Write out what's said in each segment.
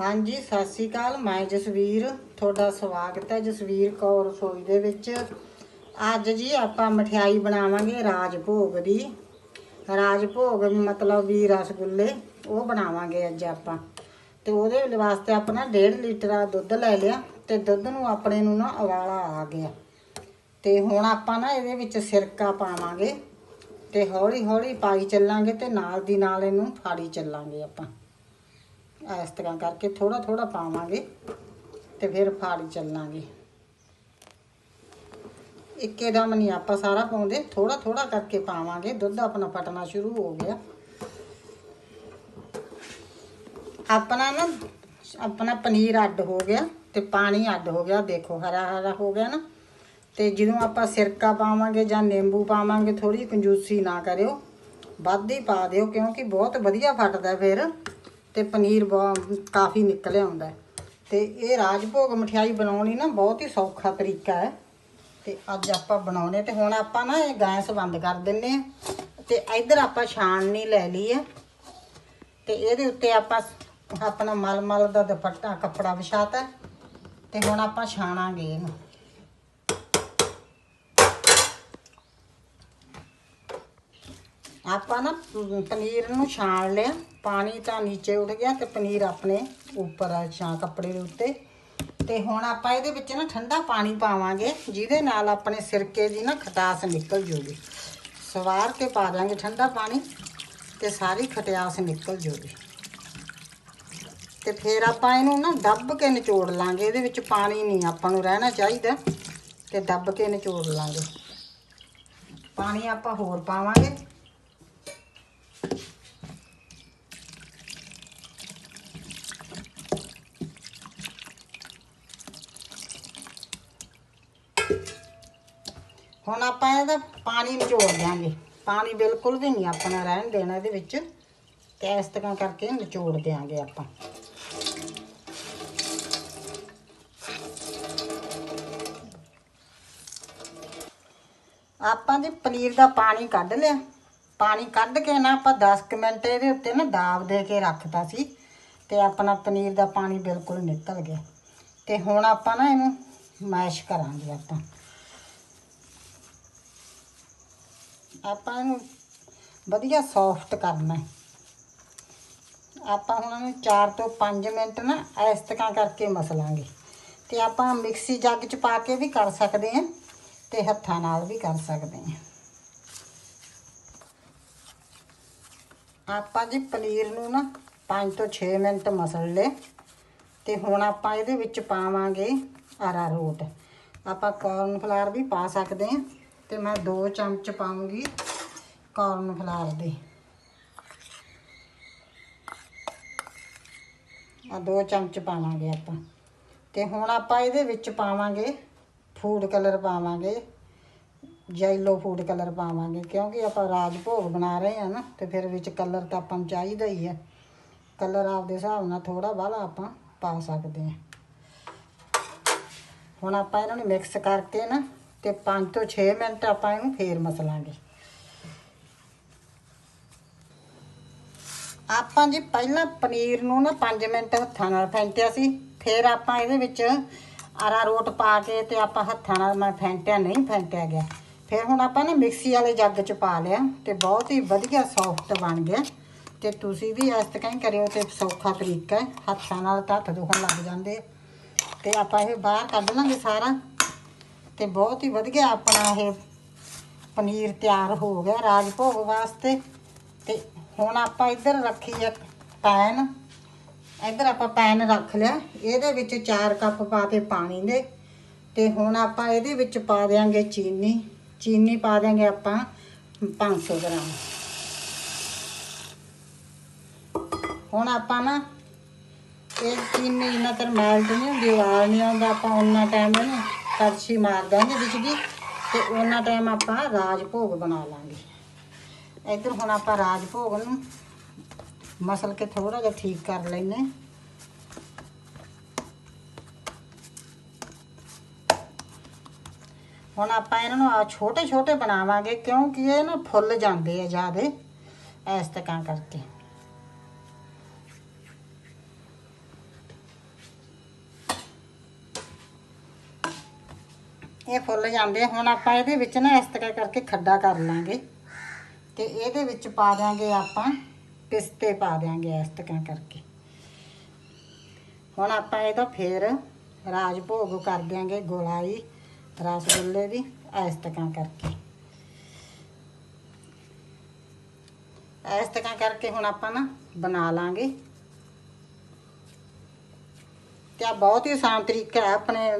ਹਾਂਜੀ, ਸਤਿ ਸ੍ਰੀ ਅਕਾਲ। ਮੈਂ ਜਸਵੀਰ, ਤੁਹਾਡਾ ਸਵਾਗਤ ਹੈ ਜਸਵੀਰ ਕੌਰ ਰਸੋਈ ਦੇ ਵਿੱਚ। ਅੱਜ ਜੀ ਆਪਾਂ ਮਠਿਆਈ ਬਣਾਵਾਂਗੇ ਰਾਜ ਭੋਗ ਦੀ। ਰਾਜ ਭੋਗ ਮਤਲਬ ਵੀ ਰਸਗੁੱਲੇ, ਉਹ ਬਣਾਵਾਂਗੇ ਅੱਜ ਆਪਾਂ। ਤੇ ਉਹਦੇ ਵਾਸਤੇ ਆਪਣਾ 1.5 ਲੀਟਰ ਦਾ ਦੁੱਧ ਲੈ ਲਿਆ ਤੇ ਦੁੱਧ ਨੂੰ ਆਪਣੇ ਨੂੰ ਨਾ ਉਬਾਲਾ ਆ ਗਿਆ। ਤੇ ਹੁਣ ਆਪਾਂ ਨਾ ਇਹਦੇ ਵਿੱਚ ਸਿਰਕਾ ਪਾਵਾਂਗੇ ਤੇ ਹੌਲੀ ਹੌਲੀ ਪਾਈ ਚੱਲਾਂਗੇ ਤੇ ਨਾਲ ਦੀ ਨਾਲ ਇਹਨੂੰ ਫਾੜੀ ਚੱਲਾਂਗੇ ਆਪਾਂ। ਇਸ ਤਰ੍ਹਾਂ ਕਰਕੇ ਥੋੜਾ ਥੋੜਾ ਪਾਵਾਂਗੇ ਤੇ ਫਿਰ ਫਾੜੀ ਚੱਲਾਂਗੇ। ਇੱਕੇ ਦਮ ਨਹੀਂ ਆਪਾਂ ਸਾਰਾ ਪਾਉਂਦੇ ਥੋੜਾ ਥੋੜਾ ਕਰਕੇ ਪਾਵਾਂਗੇ। ਦੁੱਧ ਆਪਣਾ ਫਟਣਾ ਸ਼ੁਰੂ ਹੋ ਗਿਆ। ਆਪਣਾ ਨਾ, ਆਪਣਾ ਪਨੀਰ ਅੱਡ ਹੋ ਗਿਆ ਤੇ ਪਾਣੀ ਅੱਡ ਹੋ ਗਿਆ। ਦੇਖੋ, ਹਰਾ ਹਰਾ ਹੋ ਗਿਆ ਨਾ। ਤੇ ਜਦੋਂ ਆਪਾਂ ਸਿਰਕਾ ਪਾਵਾਂਗੇ ਜਾਂ ਨਿੰਬੂ ਪਾਵਾਂਗੇ ਥੋੜੀ ਕੰਜੂਸੀ ਨਾ ਕਰਿਓ। ਵੱਧ ਹੀ ਪਾ ਦਿਓ ਕਿਉਂਕਿ ਬਹੁਤ ਵਧੀਆ ਫਟਦਾ ਫਿਰ। ਤੇ ਪਨੀਰ ਬਹੁਤ, ਕਾਫੀ ਨਿਕਲ ਆਉਂਦਾ ਹੈ। ਤੇ ਇਹ ਰਾਜਭੋਗ ਮਠਿਆਈ ਬਣਾਉਣੀ ਨਾ ਬਹੁਤ ਹੀ ਸੌਖਾ ਤਰੀਕਾ ਹੈ। ਤੇ ਅੱਜ ਆਪਾਂ ਬਣਾਉਣੇ ਤੇ ਹੁਣ ਆਪਾਂ ਨਾ ਇਹ ਗੈਸ ਬੰਦ ਕਰ ਦਿੰਨੇ ਆ ਤੇ ਇੱਧਰ ਆਪਾਂ ਛਾਣਨੀ ਲੈ ਲਈ ਹੈ। ਤੇ ਇਹਦੇ ਉੱਤੇ ਆਪਾਂ ਆਪਣਾ ਮਲਮਲ ਦਾ ਦੁਪੱਟਾ ਕੱਪੜਾ ਵਿਛਾਤਾ ਤੇ ਹੁਣ ਆਪਾਂ ਛਾਣਾਂਗੇ ਇਹਨੂੰ। ਆਪਾਂ ਨਾ ਪਨੀਰ ਨੂੰ ਛਾਣ ਲਿਆ। ਪਾਣੀ ਤਾਂ ਨੀਚੇ ਉੱਠ ਗਿਆ ਤੇ ਪਨੀਰ ਆਪਣੇ ਉੱਪਰ ਆ ਛਾਂ ਕੱਪੜੇ ਦੇ ਉੱਤੇ। ਤੇ ਹੁਣ ਆਪਾਂ ਇਹਦੇ ਵਿੱਚ ਨਾ ਠੰਡਾ ਪਾਣੀ ਪਾਵਾਂਗੇ, ਜਿਹਦੇ ਨਾਲ ਆਪਣੇ ਸਿਰਕੇ ਦੀ ਨਾ ਖਟਾਸ ਨਿਕਲ ਜੂਗੀ। ਸਵਾਰ ਕੇ ਪਾ ਦਾਂਗੇ ਠੰਡਾ ਪਾਣੀ ਤੇ ਸਾਰੀ ਖਟਿਆਸ ਨਿਕਲ ਜੂਗੀ। ਤੇ ਫਿਰ ਆਪਾਂ ਇਹਨੂੰ ਨਾ ਦੱਬ ਕੇ ਨਿਚੋੜ ਲਾਂਗੇ। ਇਹਦੇ ਵਿੱਚ ਪਾਣੀ ਨਹੀਂ ਆਪਾਂ ਨੂੰ ਰਹਿਣਾ ਚਾਹੀਦਾ, ਤੇ ਦੱਬ ਕੇ ਨਿਚੋੜ ਲਾਂਗੇ। ਪਾਣੀ ਆਪਾਂ ਹੋਰ ਪਾਵਾਂਗੇ। ਹੁਣ ਆਪਾਂ ਇਹਦਾ ਪਾਣੀ ਨਿਚੋੜ ਦਿਆਂਗੇ। ਪਾਣੀ ਬਿਲਕੁਲ ਵੀ ਨਹੀਂ ਆਪਣਾ ਰਹਿਣ ਦੇਣਾ ਇਹਦੇ ਵਿੱਚ। ਤੇ ਇਸ ਤਰ੍ਹਾਂ ਕਰਕੇ ਨਿਚੋੜ ਦਿਆਂਗੇ ਆਪਾਂ। ਆਪਾਂ ਜੀ ਪਨੀਰ ਦਾ ਪਾਣੀ ਕੱਢ ਲਿਆ। ਪਾਣੀ ਕੱਢ ਕੇ ਨਾ ਆਪਾਂ 10 ਕੁ ਮਿੰਟ ਇਹਦੇ ਉੱਤੇ ਨਾ ਦਾਬ ਦੇ ਕੇ ਰੱਖਤਾ ਸੀ। ਤੇ ਆਪਣਾ ਪਨੀਰ ਦਾ ਪਾਣੀ ਬਿਲਕੁਲ ਨਿਕਲ ਗਿਆ। ਤੇ ਹੁਣ ਆਪਾਂ ਨਾ ਇਹਨੂੰ ਮੈਸ਼ ਕਰਾਂਗੇ ਆਪਾਂ। ਆਪਾਂ ਇਹਨੂੰ ਵਧੀਆ ਸੌਫਟ ਕਰਨਾ ਆਪਾਂ ਹੁਣ ਇਹਨੂੰ 4 ਤੋਂ 5 ਮਿੰਟ ਨਾ ਇਸ ਤਰ੍ਹਾਂ ਕਰਕੇ ਮਸਲਾਂਗੇ। ਤੇ ਆਪਾਂ ਮਿਕਸੀ ਜੱਗ 'ਚ ਪਾ ਕੇ ਵੀ ਕਰ ਸਕਦੇ ਹਾਂ ਤੇ ਹੱਥਾਂ ਨਾਲ ਵੀ ਕਰ ਸਕਦੇ ਹਾਂ। ਆਪਾਂ ਜੀ ਪਨੀਰ ਨੂੰ ਨਾ 5 ਤੋਂ 6 ਮਿੰਟ ਮਸਲ ਲਏ ਤੇ ਹੁਣ ਆਪਾਂ ਇਹਦੇ ਵਿੱਚ ਪਾਵਾਂਗੇ ਅਰਾਰੋਟ ਆਪਾਂ ਕਾਰਨ ਫਲਾਰ ਵੀ ਪਾ ਸਕਦੇ ਹਾਂ। ਤੇ ਮੈਂ 2 ਚਮਚ ਪਾਉਂਗੀ ਕਾਰਨ ਫਲਾਰ ਦੇ। ਆ 2 ਚਮਚ ਪਾਵਾਂਗੇ ਆਪਾਂ। ਤੇ ਹੁਣ ਆਪਾਂ ਇਹਦੇ ਵਿੱਚ ਪਾਵਾਂਗੇ ਫੂਡ ਕਲਰ ਪਾਵਾਂਗੇ ਜੈਲੋ ਫੂਡ ਕਲਰ ਪਾਵਾਂਗੇ, ਕਿਉਂਕਿ ਆਪਾਂ ਰਾਜ ਭੋਗ ਬਣਾ ਰਹੇ ਹਾਂ ਨਾ, ਤੇ ਫਿਰ ਵਿੱਚ ਕਲਰ ਤਾਂ ਆਪਾਂ ਨੂੰ ਚਾਹੀਦਾ ਹੀ ਹੈ। ਕਲਰ ਆਪਦੇ ਹਿਸਾਬ ਨਾਲ ਥੋੜਾ ਬਾਹਲਾ ਆਪਾਂ ਪਾ ਸਕਦੇ ਹਾਂ। ਹੁਣ ਆਪਾਂ ਇਹਨਾਂ ਨੂੰ ਮਿਕਸ ਕਰਕੇ ਨਾ ਤੇ 5 ਤੋਂ 6 ਮਿੰਟ ਆਪਾਂ ਇਹਨੂੰ ਫੇਰ ਮਸਲਾਂਗੇ। ਆਪਾਂ ਜੀ ਪਹਿਲਾਂ ਪਨੀਰ ਨੂੰ ਨਾ 5 ਮਿੰਟ ਹੱਥਾਂ ਨਾਲ ਫੈਂਟਿਆ ਸੀ, ਫਿਰ ਆਪਾਂ ਇਹਦੇ ਵਿੱਚ ਅਰਾਰੋਟ ਪਾ ਕੇ ਤੇ ਆਪਾਂ ਹੱਥਾਂ ਨਾਲ ਮੈਂ ਫੈਂਟਿਆ ਨਹੀਂ ਫੈਂਟਿਆ ਗਿਆ। ਫਿਰ ਹੁਣ ਆਪਾਂ ਨਾ ਮਿਕਸੀ ਵਾਲੇ ਜੱਗ 'ਚ ਪਾ ਲਿਆ ਤੇ ਬਹੁਤ ਹੀ ਵਧੀਆ ਸੌਫਟ ਬਣ ਗਿਆ। ਤੇ ਤੁਸੀਂ ਵੀ ਇਸ ਤਰ੍ਹਾਂ ਹੀ ਕਰਿਓ ਤੇ ਸੌਖਾ ਤਰੀਕਾ ਹੈ, ਹੱਥਾਂ ਨਾਲ ਤਾਂ ਹੱਥ ਦੁਖਣ ਲੱਗ ਜਾਂਦੇ ਤੇ ਆਪਾਂ ਇਹ ਬਾਹਰ ਕੱਢ ਲਾਂਗੇ ਸਾਰਾ। ਤੇ ਬਹੁਤ ਹੀ ਵਧੀਆ ਆਪਣਾ ਇਹ ਪਨੀਰ ਤਿਆਰ ਹੋ ਗਿਆ ਰਾਜ ਭੋਗ ਵਾਸਤੇ। ਤੇ ਹੁਣ ਆਪਾਂ ਇੱਧਰ ਰੱਖੀ ਇੱਕ ਪੈਨ। ਇੱਧਰ ਆਪਾਂ ਪੈਨ ਰੱਖ ਲਿਆ। ਇਹਦੇ ਵਿੱਚ 4 ਕੱਪ ਪਾ ਤੇ ਪਾਣੀ ਦੇ। ਤੇ ਹੁਣ ਆਪਾਂ ਇਹਦੇ ਵਿੱਚ ਪਾ ਦਿਆਂਗੇ ਚੀਨੀ। ਚੀਨੀ ਪਾ ਦਿਆਂਗੇ ਆਪਾਂ 500 ਗ੍ਰਾਮ। ਹੁਣ ਆਪਾਂ ਨਾ ਇਹ ਚੀਨੀ ਇੰਨਾ ਤਰ ਮੈਲਟ ਨਹੀਂ ਹੁੰਦੀ, ਉਬਾਲ ਨਹੀਂ ਆਉਂਦਾ ਆਪਾਂ ਉਹਨਾਂ ਟਾਈਮ ਇਹਨੂੰ। ਕੜਛੀ ਮਾਰ ਦਾਂਗੇ ਵਿੱਚ ਦੀ ਤੇ ਉਹਨਾਂ ਟਾਈਮ ਆਪਾਂ ਰਾਜ ਭੋਗ ਬਣਾ ਲਾਂਗੇ। ਇੱਧਰ ਹੁਣ ਆਪਾਂ ਰਾਜ ਭੋਗ ਨੂੰ ਮਸਲ ਕੇ ਥੋੜਾ ਜਿਹਾ ਠੀਕ ਕਰ ਲੈਨੇ ਹੁਣ ਆਪਾਂ ਇਹਨਾਂ ਨੂੰ ਆ ਛੋਟੇ ਛੋਟੇ ਬਣਾਵਾਂਗੇ ਕਿਉਂਕਿ ਇਹ ਨਾ ਫੁੱਲ ਜਾਂਦੇ ਆ ਜਿਆਦੇ, ਇਸ ਤਰ੍ਹਾਂ ਕਰਕੇ। ਇਹ ਫੁੱਲ ਜਾਂਦੇ ਆ। ਹੁਣ ਆਪਾਂ ਇਹਦੇ ਵਿੱਚ ਨਾ ਇਸ ਤਰ੍ਹਾਂ ਕਰਕੇ ਖੱਡਾ ਕਰ ਲਾਂਗੇ ਤੇ ਇਹਦੇ ਵਿੱਚ ਪਾ ਦਿਆਂਗੇ ਆਪਾਂ ਪਿਸਤੇ ਪਾ ਦਿਆਂਗੇ ਇਸ ਤਰ੍ਹਾਂ ਕਰਕੇ। ਹੁਣ ਆਪਾਂ ਇਹਦਾ ਫੇਰ ਰਾਜ ਭੋਗ ਕਰ ਦਿਆਂਗੇ ਗੋਲਾਈ, ਰਸਗੁੱਲੇ ਦੀ, ਇਸ ਤਰ੍ਹਾਂ ਕਰਕੇ। ਇਸ ਤਰ੍ਹਾਂ ਕਰਕੇ ਹੁਣ ਆਪਾਂ ਨਾ ਬਣਾ ਲਾਂਗੇ। ਤੇ ਆ ਬਹੁਤ ਹੀ ਆਸਾਨ ਤਰੀਕਾ ਹੈ ਆਪਣੇ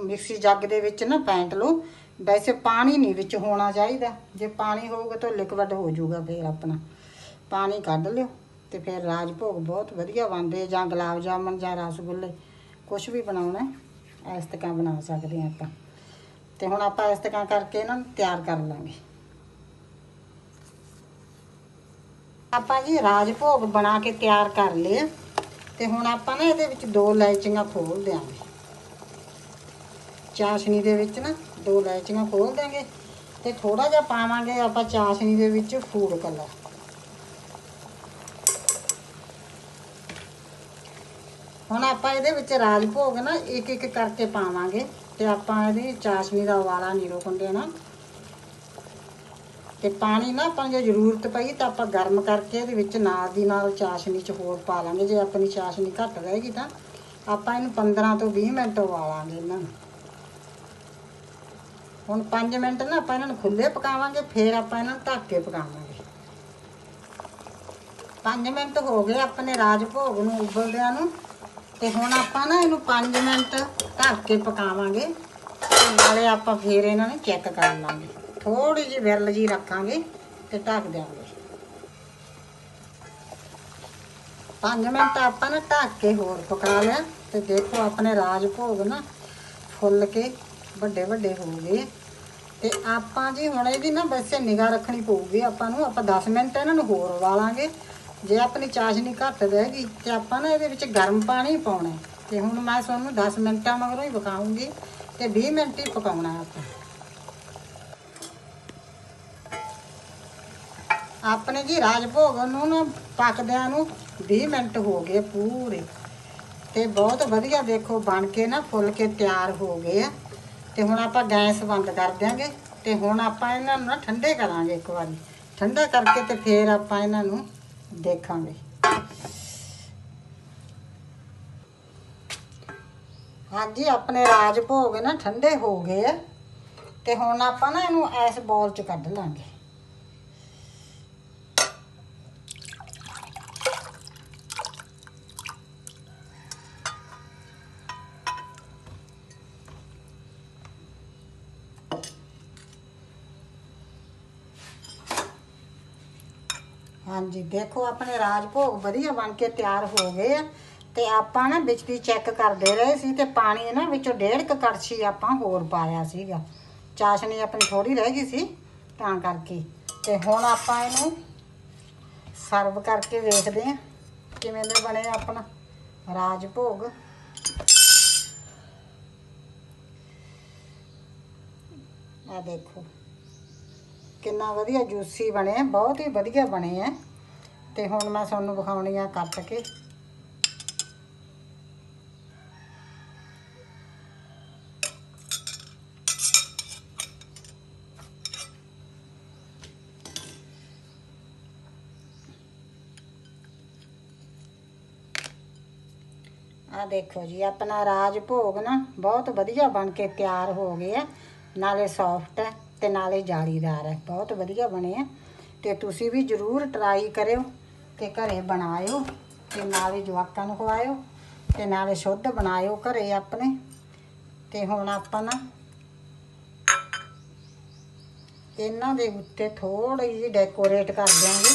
ਮਿਕਸੀ ਜੱਗ ਦੇ ਵਿੱਚ ਨਾ ਫੈਂਟ ਲਓ। ਵੈਸੇ ਪਾਣੀ ਨਹੀਂ ਵਿੱਚ ਹੋਣਾ ਚਾਹੀਦਾ। ਜੇ ਪਾਣੀ ਹੋਊਗਾ ਤਾਂ ਲਿਕਵਿਡ ਹੋ ਜਾਊਗਾ ਫਿਰ ਆਪਣਾ। ਪਾਣੀ ਕੱਢ ਲਿਓ ਤੇ ਫਿਰ ਰਾਜ ਭੋਗ ਬਹੁਤ ਵਧੀਆ ਬਣਦੇ ਜਾਂ ਗੁਲਾਬ ਜਾਮਨ ਜਾਂ ਰਸਗੁੱਲੇ। ਕੁਝ ਵੀ ਬਣਾਉਣਾ ਇਸ ਤਰ੍ਹਾਂ ਬਣਾ ਸਕਦੇ ਹਾਂ ਆਪਾਂ। ਤੇ ਹੁਣ ਆਪਾਂ ਇਸ ਤਰ੍ਹਾਂ ਕਰਕੇ ਇਹਨਾਂ ਨੂੰ ਤਿਆਰ ਕਰ ਲਾਂਗੇ। ਆਪਾਂ ਜੀ ਰਾਜ ਭੋਗ ਬਣਾ ਕੇ ਤਿਆਰ ਕਰ ਲਿਆ ਤੇ ਹੁਣ ਆਪਾਂ ਨਾ ਇਹਦੇ ਵਿੱਚ ਦੋ ਇਲਾਇਚੀਆਂ ਖੋਲ ਦਿਆਂਗੇ। ਚਾਸ਼ਨੀ ਦੇ ਵਿੱਚ ਨਾ ਦੋ ਇਲਾਇਚੀਆਂ ਖੋਲ ਦਿਆਂਗੇ ਤੇ ਥੋੜਾ ਜਿਹਾ ਪਾਵਾਂਗੇ ਆਪਾਂ ਚਾਸ਼ਨੀ ਦੇ ਵਿੱਚ ਫੂਡ ਕਲਰ ਹੁਣ ਆਪਾਂ ਇਹਦੇ ਵਿੱਚ ਰਾਜ ਭੋਗ ਨਾ ਇੱਕ ਇੱਕ ਕਰਕੇ ਪਾਵਾਂਗੇ ਤੇ ਆਪਾਂ ਇਹਦੀ ਚਾਸ਼ਨੀ ਦਾ ਉਬਾਲਾ ਨਹੀਂ ਰੋਕਣ ਦੇਣਾ ਤੇ ਪਾਣੀ ਨਾ ਆਪਾਂ ਜੇ ਜ਼ਰੂਰਤ ਪਈ ਤਾਂ ਆਪਾਂ ਗਰਮ ਕਰਕੇ ਇਹਦੇ ਵਿੱਚ ਨਾਲ ਦੀ ਨਾਲ ਚਾਸ਼ਨੀ ਚ ਹੋਰ ਪਾ ਲਾਂਗੇ। ਜੇ ਆਪਣੀ ਚਾਸ਼ਨੀ ਘੱਟ ਰਹੇਗੀ ਤਾਂ ਆਪਾਂ ਇਹਨੂੰ 15 ਤੋਂ 20 ਮਿੰਟ ਉਬਾਲਾਂਗੇ ਇਹਨਾਂ ਨੂੰ। ਹੁਣ 5 ਮਿੰਟ ਨਾ ਆਪਾਂ ਇਹਨਾਂ ਨੂੰ ਖੁੱਲੇ ਪਕਾਵਾਂਗੇ, ਫਿਰ ਆਪਾਂ ਇਹਨਾਂ ਨੂੰ ਢੱਕ ਕੇ ਪਕਾਵਾਂਗੇ। 5 ਮਿੰਟ ਹੋ ਗਏ ਆਪਣੇ ਰਾਜ ਭੋਗ ਨੂੰ ਉਬਲਦਿਆਂ ਨੂੰ ਤੇ ਹੁਣ ਆਪਾਂ ਨਾ ਇਹਨੂੰ 5 ਮਿੰਟ ਢੱਕ ਕੇ ਪਕਾਵਾਂਗੇ ਤੇ ਨਾਲੇ ਆਪਾਂ ਫੇਰ ਇਹਨਾਂ ਨੂੰ ਚੈੱਕ ਕਰ ਲਾਂਗੇ। ਥੋੜੀ ਜਿਹੀ ਵਿਰਲ ਜੀ ਰੱਖਾਂਗੇ ਤੇ ਢੱਕ ਦਿਆਂਗੇ। 5 ਮਿੰਟ ਆਪਾਂ ਨਾ ਢੱਕ ਕੇ ਹੋਰ ਪਕਾ ਲਿਆ ਤੇ ਦੇਖੋ ਆਪਣੇ ਰਾਜ ਭੋਗ ਨਾ ਫੁੱਲ ਕੇ ਵੱਡੇ ਵੱਡੇ ਹੋ ਗਏ। ਤੇ ਆਪਾਂ ਜੀ ਹੁਣ ਇਹਦੀ ਨਾ ਵੈਸੇ ਨਿਗਾਹ ਰੱਖਣੀ ਪਊਗੀ, ਆਪਾਂ ਨੂੰ, ਆਪਾਂ 10 ਮਿੰਟ ਇਹਨਾਂ ਨੂੰ ਹੋਰ ਉਬਾਲਾਂਗੇ। ਜੇ ਆਪਣੀ ਚਾਸ਼ਨੀ ਘੱਟ ਰਹੇਗੀ ਤੇ ਆਪਾਂ ਨਾ ਇਹਦੇ ਵਿੱਚ ਗਰਮ ਪਾਣੀ ਪਾਉਣਾ ਹੈ। ਤੇ ਹੁਣ ਮੈਂ ਤੁਹਾਨੂੰ 10 ਮਿੰਟਾਂ ਮਗਰੋਂ ਹੀ ਪਕਾਉਂਗੀ ਤੇ 20 ਮਿੰਟ ਹੀ ਪਕਾਉਣਾ ਆਪਾਂ। ਆਪਣੇ ਜੀ ਰਾਜ ਭੋਗ ਨੂੰ ਨਾ ਪੱਕਦਿਆਂ ਨੂੰ 20 ਮਿੰਟ ਹੋ ਗਏ ਪੂਰੇ। ਤੇ ਬਹੁਤ ਵਧੀਆ ਦੇਖੋ ਬਣ ਕੇ ਨਾ ਫੁੱਲ ਕੇ ਤਿਆਰ ਹੋ ਗਏ ਆ। ਤੇ ਹੁਣ ਆਪਾਂ ਗੈਸ ਬੰਦ ਕਰ ਦਿਆਂਗੇ ਤੇ ਹੁਣ ਆਪਾਂ ਇਹਨਾਂ ਨੂੰ ਨਾ ਠੰਡੇ ਕਰਾਂਗੇ ਇੱਕ ਵਾਰੀ। ਠੰਡਾ ਕਰਕੇ ਤੇ ਫੇਰ ਆਪਾਂ ਇਹਨਾਂ ਨੂੰ ਦੇਖਾਂਗੇ। ਹਾਂਜੀ, ਆਪਣੇ ਰਾਜ ਭੋਗ ਨਾ ਠੰਡੇ ਹੋ ਗਏ ਆ। ਤੇ ਹੁਣ ਆਪਾਂ ਨਾ ਇਹਨੂੰ ਐਸ ਬੋਲ ਚ ਕੱਢ ਲਾਂਗੇ। ਹਾਂਜੀ, ਦੇਖੋ ਆਪਣੇ ਰਾਜ ਭੋਗ ਵਧੀਆ ਬਣ ਕੇ ਤਿਆਰ ਹੋ ਗਏ ਆ ਤੇ ਆਪਾਂ ਨਾ ਵਿੱਚ ਦੀ ਚੈੱਕ ਕਰਦੇ ਰਹੇ ਸੀ ਤੇ ਪਾਣੀ ਨਾ ਵਿੱਚੋਂ ਡੇਢ ਕੁ ਕੜਛੀ ਆਪਾਂ ਹੋਰ ਪਾਇਆ ਸੀਗਾ। ਚਾਸ਼ਨੀ ਆਪਣੀ ਥੋੜੀ ਰਹਿ ਗਈ ਸੀ ਤਾਂ ਕਰਕੇ। ਤੇ ਹੁਣ ਆਪਾਂ ਇਹਨੂੰ ਸਰਵ ਕਰਕੇ ਵੇਖਦੇ ਆ ਕਿਵੇਂ ਦੇ ਬਣੇ ਆਪਣਾ ਰਾਜ ਭੋਗ ਆ ਦੇਖੋ। ਕਿੰਨਾ ਵਧੀਆ ਜੂਸੀ ਬਣੇ ਬਹੁਤ ਹੀ ਵਧੀਆ ਬਣੇ ਆ। ਤੇ ਹੁਣ ਮੈਂ ਤੁਹਾਨੂੰ ਵਿਖਾਉਣੀ ਆ ਕੱਟ ਕੇ। ਆ ਦੇਖੋ ਜੀ, ਆਪਣਾ ਰਾਜ ਭੋਗ ਨਾ ਬਹੁਤ ਵਧੀਆ ਬਣ ਕੇ ਤਿਆਰ ਹੋ ਗਏ ਆ, ਨਾਲੇ ਸੌਫਟ ਹੈ। ਤੇ ਨਾਲੇ ਜਾਲੀਦਾਰ ਹੈ। ਬਹੁਤ ਵਧੀਆ ਬਣੇ ਆ। ਤੇ ਤੁਸੀਂ ਵੀ ਜਰੂਰ ਟਰਾਈ ਕਰਿਓ ਤੇ ਘਰੇ ਬਣਾਇਓ ਤੇ ਨਾਲੇ ਜਵਾਕਾਂ ਨੂੰ ਖਵਾਇਓ ਤੇ ਨਾਲੇ ਸ਼ੁੱਧ ਬਣਾਇਓ ਘਰੇ ਆਪਣੇ। ਤੇ ਹੁਣ ਆਪਾਂ ਨਾ ਇਹਨਾਂ ਦੇ ਉੱਤੇ ਥੋੜੀ ਜਿਹੀ ਡੈਕੋਰੇਟ ਕਰ ਦਿਆਂਗੇ।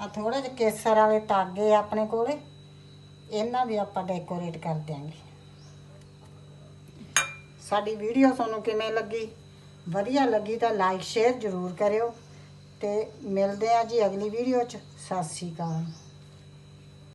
ਆ ਥੋੜੇ ਜਿਹੇ ਕੇਸਰ ਵਾਲੇ ਤਾਗੇ ਆਪਣੇ ਕੋਲੇ। ਇਹਨਾਂ ਦੀ ਆਪਾਂ ਡੈਕੋਰੇਟ ਕਰ ਦਿਆਂਗੇ। ਸਾਡੀ ਵੀਡੀਓ ਤੁਹਾਨੂੰ ਕਿਵੇਂ ਲੱਗੀ? ਵਧੀਆ ਲੱਗੀ ਤਾਂ ਲਾਈਕ ਸ਼ੇਅਰ ਜ਼ਰੂਰ ਕਰਿਓ। ਤੇ ਮਿਲਦੇ ਆ ਜੀ ਅਗਲੀ ਵੀਡੀਓ 'ਚ। ਸਤਿ ਸ਼੍ਰੀ ਅਕਾਲ।